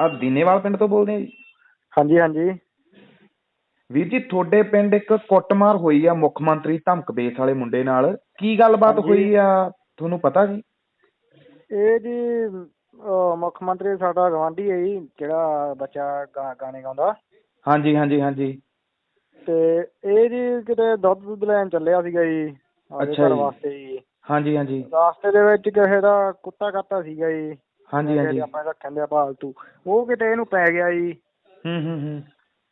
ਆ ਦੀਨੇਵਾਲ ਪਿੰਡ ਤੋਂ ਬੋਲਦੇ ਆ ਜੀ? ਹਾਂਜੀ ਹਾਂਜੀ। ਵੀਰ ਜੀ ਤੁਹਾਡੇ ਪਿੰਡ ਇੱਕ ਕੁੱਟਮਾਰ ਹੋਈ ਆ ਮੁੱਖ ਮੰਤਰੀ ਧਮਕ ਬੇਸ ਵਾਲੇ ਮੁੰਡੇ ਨਾਲ। ਕੀ ਗੱਲਬਾਤ ਹਾਂਜੀ। ਹੋਈ ਆ? ਤੁਹਾਨੂੰ ਪਤਾ ਜੀ? ਇਹ ਜੀ ਅਹ ਮੁੱਖ ਮੰਤਰੀ ਸਾਡਾ ਗਵਾਂਢੀ ਹੈ ਜੀ ਜਿਹੜਾ ਬੱਚਾ ਗਾ- ਗਾਣੇ ਗਾਉਂਦਾ। ਹਾਂਜੀ ਹਾਂਜੀ ਹਾਂਜੀ। ਤੇ ਇਹ ਜੀ ਕਿਤੇ ਦੁੱਧ ਦੁੱਧ ਲੈਣ ਚੱਲਿਆ ਸੀਗਾ ਜੀ ਆਪਦੇ ਅੱਛਾ ਘਰ ਜੀ। ਵਾਸਤੇ ਜੀ। ਹਾਂਜੀ ਹਾਂਜੀ। ਰਾਸਤੇ ਦੇ ਵਿੱਚ ਕਿਸੇ ਦਾ ਕੁੱਤਾ ਕਾਤਾ ਸੀਗਾ ਜੀ। ਹਾਂਜੀ ਹਾਂਜੀ। ਆਪਾਂ ਰੱਖਣ ਦੇ ਪਾਲਤੂ ਉਹ ਕਿਤੇ ਇਹਨੂੰ ਪੈ ਗਿਆ ਜੀ। ਹੂੰ ਹੂੰ ਹੂੰ।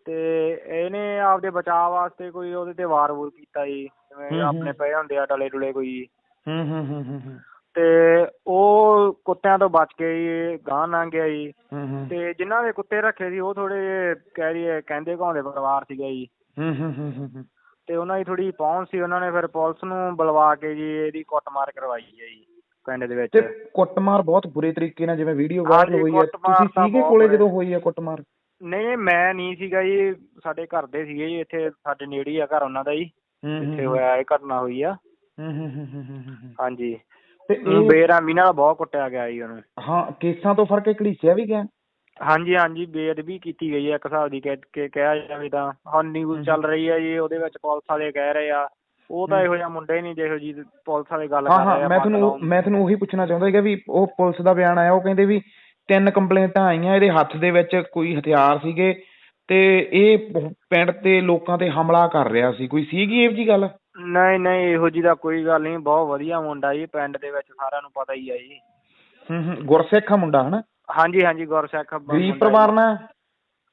ਤੇ ਇਹਨੇ ਆਪਦੇ ਬਚਾਅ ਵਾਸਤੇ ਕੋਈ ਉਹਦੇ ਤੇ ਵਾਰ ਵੂਰ ਕੀਤਾ ਜੀ ਜਿਵੇਂ। ਆਪਣੇ ਪਏ ਹੁੰਦੇ ਆ ਡਲੇ ਡੁਲੇ ਕੋਈ ਜੀ। ਹੂੰ ਹੂੰ ਹੂੰ ਹੂੰ ਹੂੰ। ਤੇ ਉਹ ਕੁੱਤਿਆਂ ਤੋਂ ਬਚ ਕੇ ਜੀ ਗਾਂ ਲੰਘ ਗਿਆ ਜੀ। ਹੂੰ ਹੂੰ। ਤੇ ਜਿਨ੍ਹਾਂ ਦੇ ਕੁੱਤੇ ਰੱਖੇ ਸੀ ਉਹ ਥੋੜੇ ਕਹਿ ਰਹੀ ਕਹਿੰਦੇ ਘਾਉਂਦੇ ਪਰਿਵਾਰ ਸੀਗਾ ਜੀ। ਹੂੰ ਹੂੰ ਹੂੰ ਹੂੰ ਹੂੰ। ਤੇ ਉਹਨਾਂ ਦੀ ਥੋੜੀ ਪਹੁੰਚ ਸੀ ਉਹਨਾਂ ਨੇ ਫਿਰ ਪੁਲਿਸ ਨੂੰ ਬੁਲਵਾ ਕੇ ਜੀ ਇਹਦੀ ਕੁੱਟਮਾਰ ਕਰਵਾਈ ਹੈ ਜੀ। ਪਿੰਡ ਦੇ ਵਿੱਚ। ਤੇ ਕੁੱਟਮਾਰ ਬਹੁਤ ਬੁਰੇ ਤਰੀਕੇ ਨਾਲ ਜਿਵੇਂ ਵੀਡੀਓ ਵਾਇਰਲ ਹੋਈ ਕੁੱਟਮਾਰ ਤੁਸੀਂ ਸੀਗੇ ਕੋਲੇ। ਜਦੋਂ ਹੋਈ ਆ ਕੁੱਟਮਾਰ? ਨਹੀਂ ਮੈਂ ਨਹੀਂ ਸੀਗਾ ਜੀ। ਸਾਡੇ ਘਰ ਦੇ ਸੀਗੇ ਜੀ। ਇੱਥੇ ਸਾਡੇ ਨੇੜੇ ਹੀ ਆ ਘਰ ਉਹਨਾਂ ਦਾ ਜੀ। ਹੂੰ ਹੂੰ ਜਿੱਥੇ ਹੋਇਆ ਇਹ ਘਟਨਾ ਹੋਈ ਆ। ਹੂੰ ਹੂੰ ਹੂੰ ਹੂੰ ਹੂੰ ਹੂੰ। ਹੂੰ। ਹਾਂਜੀ। ਤੇ ਇਹ ਬੇਰਹਿਮੀ ਨਾਲ ਬਹੁਤ ਕੁੱਟਿਆ ਗਿਆ ਜੀ ਉਹਨੂੰ। ਹਾਂ ਕੇਸਾਂ ਤੋਂ ਫੜ ਕੇ ਘੜੀਸਿਆ ਵੀ ਗਿਆ? ਹਾਂਜੀ ਹਾਂਜੀ। ਬੇਅਦਬੀ ਕੀਤੀ ਗਈ ਹੈ ਇੱਕ ਹਿਸਾਬ ਦੀ। ਕਹਿ ਕੇ ਕਿਹਾ ਜਾਵੇ ਤਾਂ। ਹੁਣ ਨਿਊਜ਼ ਚੱਲ ਰਹੀ ਹੈ ਜੀ। ਉਹਦੇ ਵਿੱਚ ਪੁਲਿਸ ਵਾਲੇ ਕਹਿ ਰਹੇ ਆ। ਉਹ ਤਾਂ ਇਹੋ ਜਿਹਾ ਮੁੰਡਾ ਹੀ ਨਹੀਂ ਜਿਹੋ ਜੀ ਪੁਲਿਸ ਵਾਲੇ ਗੱਲ ਹਾਂ ਕਰ ਰਹੇ ਹਾਂ ਆ ਮੈਂ ਪੱਗ ਤੁਹਾਨੂੰ। ਮੈਂ ਤੁਹਾਨੂੰ ਉਹੀ ਪੁੱਛਣਾ ਚਾਹੁੰਦਾ ਸੀਗਾ ਵੀ ਉਹ ਪੁਲਿਸ ਦਾ ਬਿਆਨ ਆਇਆ ਉਹ ਕਹਿੰਦੇ ਵੀ ਤਿੰਨ ਕੰਪਲੇਂਟਾਂ ਆਈਆਂ ਇਹਦੇ ਹੱਥ ਦੇ ਵਿੱਚ ਕੋਈ ਹਥਿਆਰ ਸੀਗੇ ਤੇ ਇਹ ਪਿੰਡ ਤੇ ਲੋਕਾਂ ਤੇ ਹਮਲਾ ਕਰ ਰਿਹਾ ਸੀ। ਕੋਈ ਸੀਗੀ ਇਹ ਜੀ ਗੱਲ? ਨਹੀਂ ਨਹੀਂ ਇਹੋ ਜੀ ਦਾ ਕੋਈ ਗੱਲ ਨਹੀਂ ਬਹੁਤ ਵਧੀਆ ਮੁੰਡਾ ਜੀ ਪਿੰਡ ਦੇ ਵਿੱਚ ਸਾਰਿਆਂ ਨੂੰ ਪਤਾ ਹੀ ਆ ਜੀ। ਹੂੰ ਹੂੰ ਗੁਰਸਿੱਖ ਆ ਮੁੰਡਾ ਹਨਾ? ਹਾਂਜੀ ਹਾਂਜੀ ਗੁਰਸਿੱਖ ਗਰੀਬ ਪਰਿਵਾਰ। ਨਾਲ?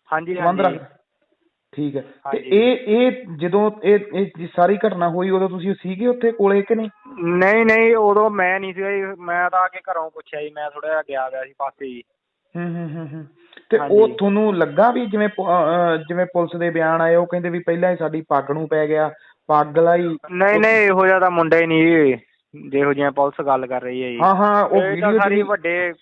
ਹਾਂਜੀ ਸੰਬੰਧ ਹਾਂਜੀ। ਠੀਕ ਹੈ। ਤੇ ਹਾਂਜੀ। ਇਹ ਇਹ ਜਦੋਂ ਇਹ ਇਹ ਜੀ ਸਾਰੀ ਘਟਨਾ ਹੋਈ ਉਦੋਂ ਤੁਸੀਂ ਸੀਗੇ ਉੱਥੇ ਕੋਲੇ ਕਿ ਨਹੀਂ? ਨਹੀਂ ਨਹੀਂ ਉਦੋਂ ਮੈਂ ਨਹੀਂ ਸੀਗਾ ਜੀ। ਮੈਂ ਤਾਂ ਆ ਕੇ ਘਰੋਂ ਪੁੱਛਿਆ ਜੀ। ਮੈਂ ਥੋੜਾ ਜਿਹਾ ਗਿਆ ਗਿਆ ਸੀ ਪਾਸੇ ਜੀ। ਹੂੰ ਹੂੰ ਹੂੰ ਹੂੰ। ਤੇ ਉਹ ਹਾਂਜੀ। ਤੁਹਾਨੂੰ ਲੱਗਾ ਵੀ ਜਿਵੇਂ ਪ- ਅਹ, ਜਿਵੇਂ ਪੁਲਿਸ ਦੇ ਬਿਆਨ ਆਏ ਉਹ ਕਹਿੰਦੇ ਵੀ ਪਹਿਲਾਂ ਹੀ ਸਾਡੀ ਪੱਗ ਨੂੰ ਪੈ ਗਿਆ ਪੱਗ ਲਾਈ। ਨਹੀਂ ਨਹੀਂ ਇਹੋ ਜਿਹਾ ਤਾਂ ਮੁੰਡਾ ਹੀ ਨਹੀਂ ਜੀ। ਜਿਹੋ ਜਿਹਾ ਪੁਲਿਸ ਗੱਲ ਕਰ ਰਹੀ ਹੈ ਜੀ। ਹਾਂ ਹਾਂ ਉਹ ਇਹ ਤਾਂ ਵੀਡੀਓ ਸਾਰੀ ਵੱਡੇ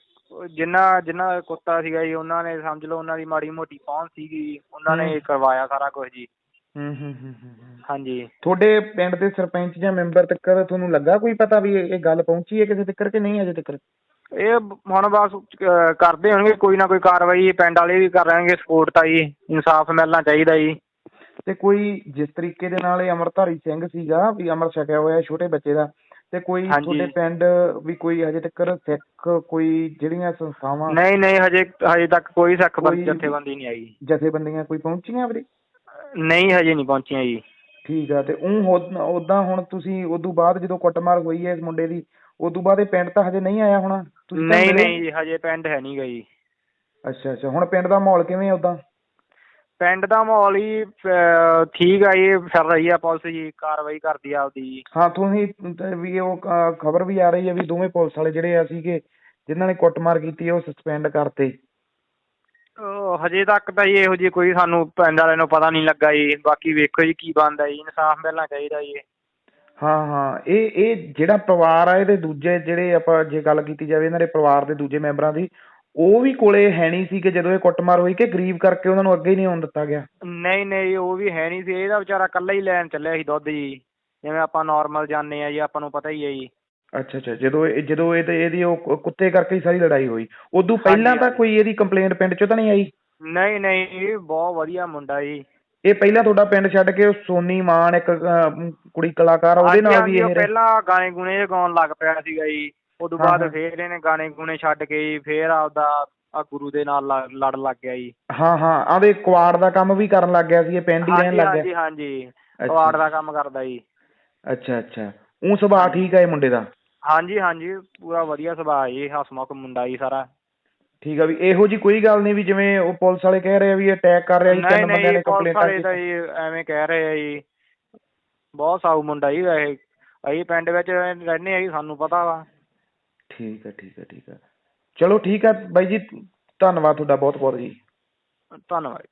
ਜਿੰਨਾ ਜਿੰਨਾ ਦਾ ਕੁੱਤਾ ਸੀਗਾ ਜੀ ਉਹਨਾਂ ਨੇ ਸਮਝ ਲਓ ਉਹਨਾਂ ਦੀ ਮਾੜੀ ਮੋਟੀ ਪਹੁੰਚ ਸੀਗੀ ਉਹਨਾਂ ਨੇ ਹੂੰ। ਕਰਵਾਇਆ ਸਾਰਾ ਕੁਝ ਜੀ ਹੂੰ ਹੂੰ ਹੂੰ ਹੂੰ ਹੂੰ। ਹਾਂਜੀ ਤੁਹਾਡੇ ਪਿੰਡ ਦੇ ਸਰਪੰਚ ਜਾਂ ਮੈਂਬਰ ਤੱਕ ਤੁਹਾਨੂੰ ਲੱਗਾ ਕੋਈ ਪਤਾ ਵੀ ਇਹ ਇਹ ਗੱਲ ਪਹੁੰਚੀ ਹੈ ਕਿਸੇ ਤੱਕ ਕਿ ਨਹੀਂ ਅਜੇ ਤੱਕ ਇਹ ਹੁਣ ਬਸ ਅਹ, ਕਰਦੇ ਹੋਣਗੇ ਕੋਈ ਨਾ ਕੋਈ ਕਾਰਵਾਈ ਪਿੰਡ ਵਾਲੇ ਵੀ ਕਰ ਰਹਿਣਗੇ ਸਪੋਰਟ ਤਾਂ ਜੀ ਇਨਸਾਫ ਮਿਲਣਾ ਚਾਹੀਦਾ ਜੀ ਤੇ ਕੋਈ ਜਿਸ ਤਰੀਕੇ ਦੇ ਨਾਲ ਇਹ ਅਮਰਧਾਰੀ ਸਿੰਘ ਸੀਗਾ ਵੀ ਅਮਰ ਛਕਿਆ ਹੋਇਆ ਛੋਟੇ ਬੱਚੇ ਦਾ ਤੇ ਕੋਈ ਹਾਂਜੀ। ਤੁਹਾਡੇ ਪਿੰਡ ਵੀ ਕੋਈ ਹਜੇ ਤੱਕ ਸਿੱਖ ਕੋਈ ਜਿਹੜੀਆਂ ਸੰਸਥਾਵਾਂ ਨਹੀਂ ਨਹੀਂ ਹਜੇ ਹਜੇ ਤੱਕ ਕੋਈ ਸਿੱਖ ਕੋਈ- ਜਥੇਬੰਦੀ ਨਹੀਂ ਆਈ। ਜਥੇਬੰਦੀਆਂ ਕੋਈ ਪਹੁੰਚੀਆਂ ਵੀਰੇ? ਨਹੀਂ ਹਜੇ ਨਹੀਂ ਪਹੁੰਚੀਆਂ ਜੀ। ਠੀਕ ਆ ਤੇ ਉਹ ਉਦਾਂ ਹੁਣ ਤੁਸੀਂ ਉਦੋਂ ਬਾਅਦ ਜਦੋਂ ਕੁੱਟਮਾਰ ਹੋਈ ਹੈ ਇਸ ਮੁੰਡੇ ਦੀ ਉਦੋਂ ਬਾਅਦ ਇਹ ਪਿੰਡ ਤਾਂ ਹਜੇ ਨਹੀਂ ਆਇਆ ਹੋਣਾ? ਤਾਂ ਨਹੀਂ ਮਿਲੇ? ਨਹੀਂ ਜੀ ਹਜੇ ਪਿੰਡ ਹੈ ਨਹੀਂ ਗਈ ਅੱਛਾ ਅੱਛਾ ਹੁਣ ਪਿੰਡ ਦਾ ਮਾਹੌਲ ਕਿਵੇਂ ਆ ਉਦਾਂ ਪਿੰਡ ਦਾ ਮਾਹੌਲ ਹੀ ਅਹ, ਠੀਕ ਆ ਜੀ ਫਿਰ ਰਹੀ ਆ ਪੁਲਿਸ ਜੀ ਕਾਰਵਾਈ ਕਰਦੀ ਆ ਆਪਦੀ। ਜੀ ਹਾਂ ਤੁਸੀਂ ਤੇ ਵੀ ਉਹ ਖਬਰ ਵੀ ਆ ਰਹੀ ਹੈ ਵੀ ਦੋਵੇਂ ਪੁਲਿਸ ਵਾਲੇ ਜਿਹੜੇ ਆ ਸੀਗੇ ਜਿਨ੍ਹਾਂ ਨੇ ਕੁੱਟਮਾਰ ਕੀਤੀ ਹੈ ਉਹ ਸਸਪੈਂਡ ਕਰਤੇ। ਉਹ ਹਜੇ ਤੱਕ ਤਾਂ ਜੀ ਇਹੋ ਜਿਹੀ ਕੋਈ ਸਾਨੂੰ ਪਿੰਡ ਵਾਲਿਆਂ ਨੂੰ ਪਤਾ ਨਹੀਂ ਲੱਗਾ ਜੀ। ਬਾਕੀ ਵੇਖੋ ਜੀ ਕੀ ਬਣਦਾ ਜੀ। ਇਨਸਾਫ ਮਿਲਣਾ ਚਾਹੀਦਾ ਜੀ। ਹਾਂ ਹਾਂ ਇਹ ਇਹ ਜਿਹੜਾ ਪਰਿਵਾਰ ਆ ਇਹਦੇ ਦੂਜੇ ਜਿਹੜੇ ਆਪਾਂ ਜੇ ਗੱਲ ਕੀਤੀ ਜਾਵੇ ਇਹਨਾਂ ਦੇ ਪਰਿਵਾਰ ਦੇ ਦੂਜੇ ਮੈਂਬਰਾਂ ਦੀ ਉਹ ਵੀ ਕੋਲੇ ਹੈ ਨਹੀਂ ਸੀ ਕਿ ਜਦੋਂ ਇਹ ਕੁੱਟਮਾਰ ਹੋਈ ਕਿ ਗਰੀਬ ਕਰਕੇ ਉਹਨਾਂ ਨੂੰ ਅੱਗੇ ਹੀ ਨਹੀਂ ਆਉਣ ਦਿੱਤਾ ਗਿਆ। ਨਹੀਂ ਨਹੀਂ ਉਹ ਵੀ ਹੈ ਨਹੀਂ ਸੀ। ਇਹਦਾ ਵਿਚਾਰਾ ਇਕੱਲਾ ਹੀ ਲੈਣ ਚੱਲਿਆ ਸੀ ਦੁੱਧ ਜੀ। ਜਿਵੇਂ ਆਪਾਂ ਨਾਰਮਲ ਜਾਂਦੇ ਆ ਜੀ ਆਪਾਂ ਨੂੰ ਪਤਾ ਹੀ ਹੈ ਜੀ। ਅੱਛਾ ਅੱਛਾ ਜਦੋਂ ਇਹ ਜਦੋਂ ਇਹ ਤੇ ਇਹਦੀ ਉਹ ਕੁ- ਕੁੱਤੇ ਕਰਕੇ ਹੀ ਸਾਰੀ ਲੜਾਈ ਹੋਈ। ਉਦੋਂ ਪਹਿਲਾਂ ਤਾਂ ਹਾਂਜੀ। ਕੋਈ ਇਹਦੀ ਕੰਪਲੇਂਟ ਪਿੰਡ ਚੋਂ ਤਾਂ ਨਹੀਂ ਆਈ? ਨਹੀਂ ਨਹੀਂ ਇਹ ਬਹੁਤ ਵਧੀਆ ਮੁੰਡਾ ਜੀ। ਇਹ ਪਹਿਲਾਂ ਤੁਹਾਡਾ ਪਿੰਡ ਛੱਡ ਕੇ ਉਹ ਸੋਨੀ ਮਾਨ ਇੱਕ ਅਹ, ਕੁੜੀ ਕਲਾਕਾਰ ਆ, ਉਹਦੇ ਹਾਂਜੀ, ਨਾਲ ਵੀ ਹਾਂਜੀ, ਉਹ ਇਹ ਪਹਿਲਾਂ ਗਾਣੇ ਗੁਣੇ ਜਿਹੇ ਗਾਉਣ ਲੱਗ ਪਿਆ ਸੀਗਾ ਜੀ। ਉਦੋਂ ਬਾਅਦ। ਫੇਰ ਇਹਨੇ ਗਾਣੇ ਗੁਣੇ ਛੱਡ ਕੇ ਜੀ ਫੇਰ ਆਪਦਾ ਆ ਗੁਰੂ ਦੇ ਨਾਲ ਲੜ- ਲੱਗ ਗਿਆ ਜੀ। ਹਾਂ ਹਾਂ ਆਦੇ ਕੁਆੜ ਦਾ ਕੰਮ ਵੀ ਕਰਨ ਲੱਗ ਗਿਆ ਸੀ ਇਹ ਪਿੰਡ ਹੀ ਰਹਿਣ ਹਾਂਜੀ ਲੱਗ ਹਾਂਜੀ ਗਿਆ। ਹਾਂਜੀ ਅੱਛਾ। ਵਾਰਡ ਦਾ ਕੰਮ ਕਰਦਾ ਜੀ। ਅੱਛਾ ਅੱਛਾ। ਉਹ ਸੁਭਾਅ ਠੀਕ ਹੈ ਇਹ ਮੁੰਡੇ ਦਾ? ਹਾਂਜੀ ਹਾਂਜੀ ਪੂਰਾ ਵਧੀਆ ਸੁਭਾਅ ਜੀ ਹਸਮੁਖ ਮੁੰਡਾ ਜੀ ਸਾਰਾ। ਠੀਕ ਆ ਵੀ ਇਹੋ ਜੀ ਕੋਈ ਗੱਲ ਨਹੀਂ ਵੀ ਜਿਵੇਂ ਉਹ ਪੁਲਿਸ ਵਾਲੇ ਕਹਿ ਰਹੇ ਆ ਵੀ ਅਟੈਕ ਕਰ ਰਿਹਾ ਜੀ ਨਹੀਂ ਤਿੰਨ ਬੰਦਿਆਂ ਨੇ ਨਹੀਂ ਪੁਲਿਸ ਕੰਪਲੇਂਟਾਂ ਵਾਲੇ ਤਾਂ ਜੀ ਐਵੇਂ ਕਹਿ ਰਹੇ ਆ ਜੀ। ਬਹੁਤ ਸਾਊ ਮੁੰਡਾ ਜੀ ਵੈਸੇ। ਅਸੀਂ ਪਿੰਡ ਵਿੱਚ ਰਹਿੰਦੇ ਆ ਜੀ ਸਾਨੂੰ ਪਤਾ ਵਾ। ਠੀਕ ਹੈ ਠੀਕ ਹੈ ਠੀਕ ਹੈ। ਚਲੋ ਠੀਕ ਹੈ ਬਾਈ ਜੀ, ਧੰਨਵਾਦ ਤੁਹਾਡਾ ਬਹੁਤ ਬਹੁਤ ਜੀ ਧੰਨਵਾਦ